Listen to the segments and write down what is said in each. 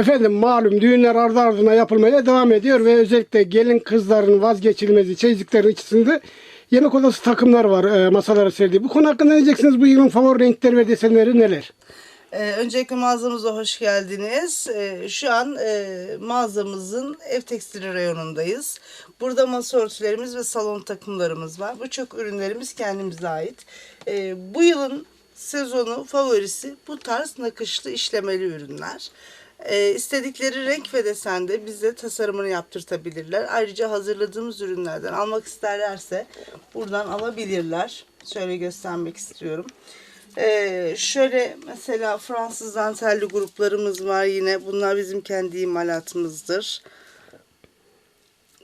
Efendim malum düğünler ardı ardına yapılmaya devam ediyor ve özellikle gelin kızların vazgeçilmezi çeyizliklerin içerisinde yemek odası takımlar var e, masalara serdiği. Bu konu hakkında ne diyeceksiniz? Bu yılın favori renkleri ve desenleri neler? Ee, öncelikle mağazamıza hoş geldiniz. Ee, şu an e, mağazamızın ev tekstili reyonundayız. Burada masa örtülerimiz ve salon takımlarımız var. Birçok ürünlerimiz kendimize ait. Ee, bu yılın sezonu favorisi bu tarz nakışlı işlemeli ürünler. Ee, istedikleri renk ve desende bize tasarımını yaptırtabilirler. Ayrıca hazırladığımız ürünlerden almak isterlerse buradan alabilirler. Şöyle göstermek istiyorum. Ee, şöyle mesela Fransız dantelli gruplarımız var yine. Bunlar bizim kendi imalatımızdır.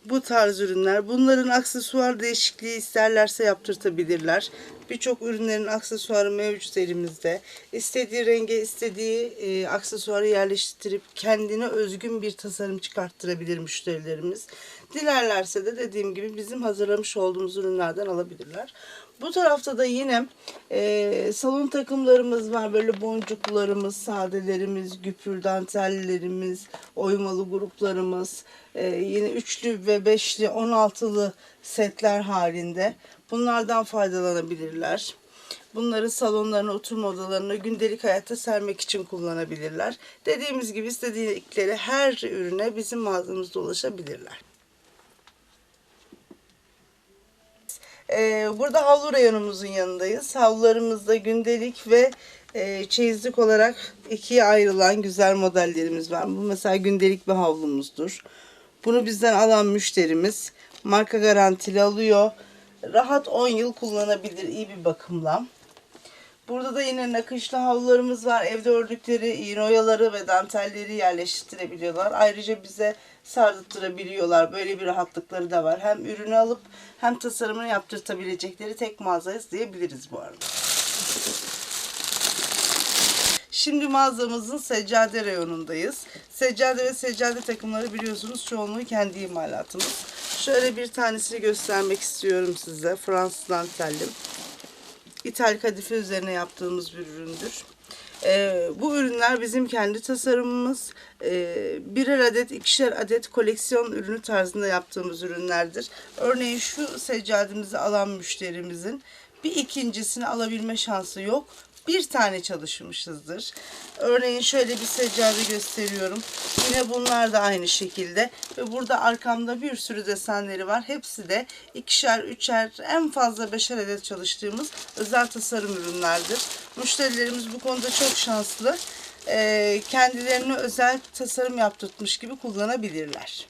Bu tarz ürünler. Bunların aksesuar değişikliği isterlerse yaptırtabilirler. Birçok ürünlerin aksesuarı mevcut elimizde. İstediği renge, istediği e, aksesuarı yerleştirip kendine özgün bir tasarım çıkarttırabilir müşterilerimiz. Dilerlerse de dediğim gibi bizim hazırlamış olduğumuz ürünlerden alabilirler. Bu tarafta da yine e, salon takımlarımız var. Böyle boncuklarımız, sadelerimiz, güpür dantellerimiz, oymalı gruplarımız. e, yine üçlü ve beşli, on altılı setler halinde. Bunlardan faydalanabilirler. Bunları salonlarına, oturma odalarına gündelik hayatta sermek için kullanabilirler. Dediğimiz gibi istedikleri her ürüne bizim mağazamızda ulaşabilirler. Ee, burada havlu reyonumuzun yanındayız. Havlularımızda gündelik ve e, çeyizlik olarak ikiye ayrılan güzel modellerimiz var. Bu mesela gündelik bir havlumuzdur. Bunu bizden alan müşterimiz marka garantili alıyor. Rahat 10 yıl kullanabilir iyi bir bakımla. Burada da yine nakışlı havlularımız var. Evde ördükleri iğne oyaları ve dantelleri yerleştirebiliyorlar. Ayrıca bize sardırtırabiliyorlar. Böyle bir rahatlıkları da var. Hem ürünü alıp hem tasarımını yaptırtabilecekleri tek mağazayız diyebiliriz bu arada. Şimdi mağazamızın seccade reyonundayız. Seccade ve seccade takımları biliyorsunuz çoğunluğu kendi imalatımız. Şöyle bir tanesini göstermek istiyorum size. Fransız dantelli. İthal kadife üzerine yaptığımız bir üründür. Ee, bu ürünler bizim kendi tasarımımız. Ee, birer adet, ikişer adet koleksiyon ürünü tarzında yaptığımız ürünlerdir. Örneğin şu seccademizi alan müşterimizin bir ikincisini alabilme şansı yok. Bir tane çalışmışızdır. Örneğin şöyle bir seccade gösteriyorum. Yine bunlar da aynı şekilde. Ve burada arkamda bir sürü desenleri var. Hepsi de ikişer, üçer, en fazla beşer adet çalıştığımız özel tasarım ürünlerdir. Müşterilerimiz bu konuda çok şanslı. Ee, kendilerine özel tasarım yaptırtmış gibi kullanabilirler.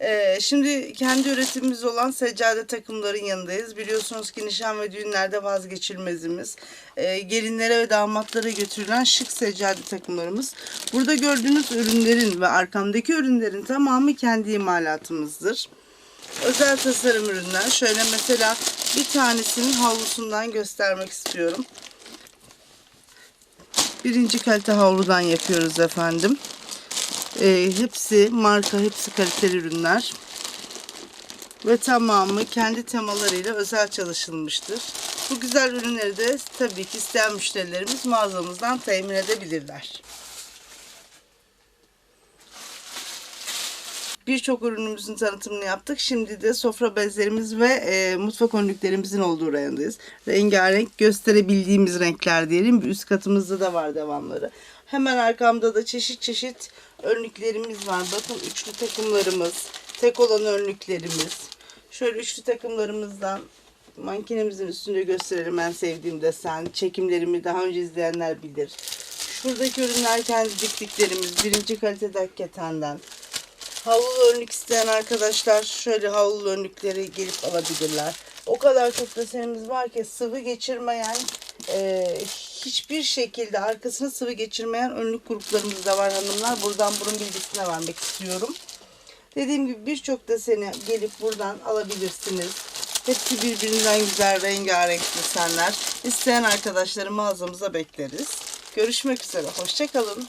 Ee, şimdi kendi üretimimiz olan seccade takımların yanındayız. Biliyorsunuz ki nişan ve düğünlerde vazgeçilmezimiz. Ee, gelinlere ve damatlara götürülen şık seccade takımlarımız. Burada gördüğünüz ürünlerin ve arkamdaki ürünlerin tamamı kendi imalatımızdır. Özel tasarım ürünler. Şöyle mesela bir tanesinin havlusundan göstermek istiyorum. Birinci kalite havludan yapıyoruz efendim. E, hepsi marka, hepsi kaliteli ürünler. Ve tamamı kendi temalarıyla özel çalışılmıştır. Bu güzel ürünleri de tabii ki isteyen müşterilerimiz mağazamızdan temin edebilirler. Birçok ürünümüzün tanıtımını yaptık. Şimdi de sofra bezlerimiz ve e, mutfak önlüklerimizin olduğu rayondayız. Rengarenk gösterebildiğimiz renkler diyelim. Üst katımızda da var devamları. Hemen arkamda da çeşit çeşit önlüklerimiz var. Bakın üçlü takımlarımız, tek olan önlüklerimiz. Şöyle üçlü takımlarımızdan makinemizin üstünde gösterelim en sevdiğim desen. Çekimlerimi daha önce izleyenler bilir. Şuradaki ürünler kendi diktiklerimiz. Birinci kalite dakikatenden. Havlu önlük isteyen arkadaşlar şöyle havlu önlükleri gelip alabilirler. O kadar çok desenimiz var ki sıvı geçirmeyen e, hiçbir şekilde arkasına sıvı geçirmeyen önlük gruplarımız da var hanımlar. Buradan bunun bilgisini vermek istiyorum. Dediğim gibi birçok deseni gelip buradan alabilirsiniz. Hepsi birbirinden güzel rengarenk desenler. İsteyen arkadaşları mağazamıza bekleriz. Görüşmek üzere. Hoşçakalın.